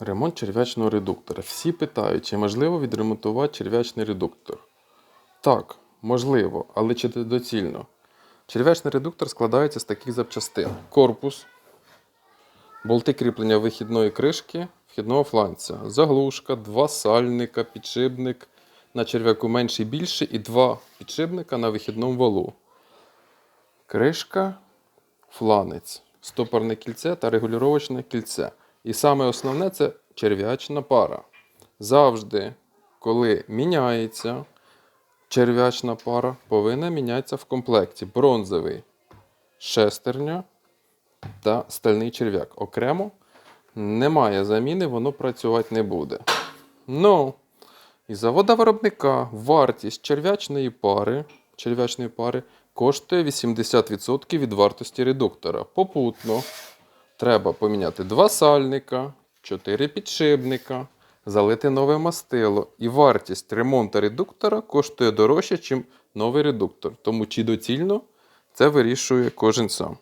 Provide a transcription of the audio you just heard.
Ремонт черв'ячного редуктора. Всі питають, чи можливо відремонтувати черв'ячний редуктор. Так, можливо, але чи доцільно? Черв'ячний редуктор складається з таких запчастин: корпус, болти кріплення вихідної кришки, вхідного фланця, заглушка, два сальника, підшипник на черв'яку менший більший і два підшипника на вихідному валу. Кришка, фланець, стопорне кільце та регулювачне кільце. І саме основне це черв'ячна пара. Завжди, коли міняється черв'ячна пара, повинна мінятися в комплекті бронзовий шестерня та стальний черв'як. Окремо немає заміни, воно працювати не буде. Ну, і завода виробника вартість черв'ячної пари, черв'ячної пари коштує 80% від вартості редуктора. Попутно треба поміняти два сальника, 4 підшипника, залити нове мастило. І вартість ремонту редуктора коштує дорожче, ніж новий редуктор. Тому чи доцільно це вирішує кожен сам.